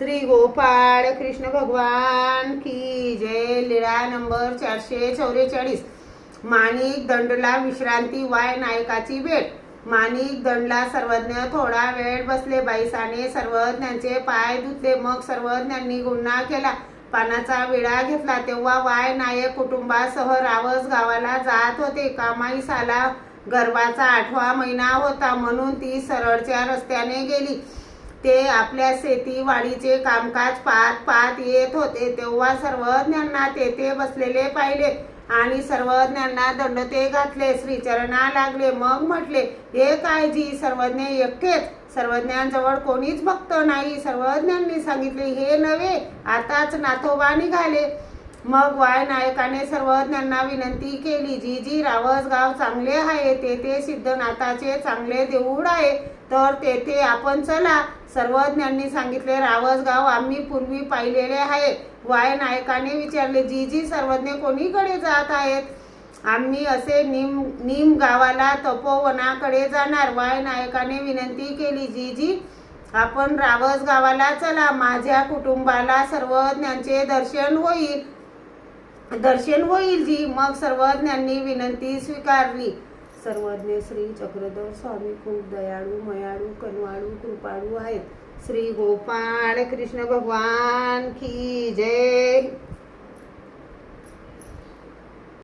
श्री गोपाळ कृष्ण भगवान की जय. लीळा नंबर चारशे चौवेचाळीस माणिक दंडला विश्रांती वाय नायकाची भेट. माणिक दंडला सर्वज्ञ थोडा वेळ बसले. बाईसाने सर्वज्ञांचे पाय धुतले. मग सर्वज्ञांनी गुन्हा केला. पानाचा विळा घेतला. तेव्हा वाय नायक कुटुंबासह रावस गावाला जात होते. कामाई साला गर्भाचा आठवा महिना होता. म्हणून ती सरळच्या रस्त्याने गेली. ते आपल्या शेतीवाडीचे कामकाज पाहत पाहत येत होते. तेव्हा सर्वज्ञांना तेथे बसलेले पाहिले आणि सर्वज्ञांना दंडते घातले. श्रीचरणा लागले. मग म्हटले हे काय जी सर्वज्ञ एकटेच. सर्वज्ञांजवळ कोणीच भक्त नाही. सर्वज्ञांनी सांगितले हे नव्हे. आताच नाथोबा निघाले. मग वाय नायकाने सर्वज्ञांना विनंती केली जी जी रावस गाव चांगले आहे तेथे सिद्धनाथाचे चांगले देऊळ आहे तर तेथे आपण चला. सर्वज्ञांनी सांगितले रावस गाव आम्ही पूर्वी पाहिलेले आहे. वाय नायकाने विचारले जी जी सर्वज्ञ कोणीकडे जात आहेत? आम्ही असे निम निम गावाला तपोवनाकडे जाणार. वाय नायकाने विनंती केली जी जी आपण रावस गावाला चला माझ्या कुटुंबाला सर्वज्ञांचे दर्शन होईल. दर्शन होईल जी मग सर्वज्ञांनी विनंती स्वीकारली सर्वज्ञ श्री चक्रधर स्वामी खूप दयाळू मयाळू कनवाळू कृपाळू आहेत श्री गोपाळ कृष्ण भगवान की जय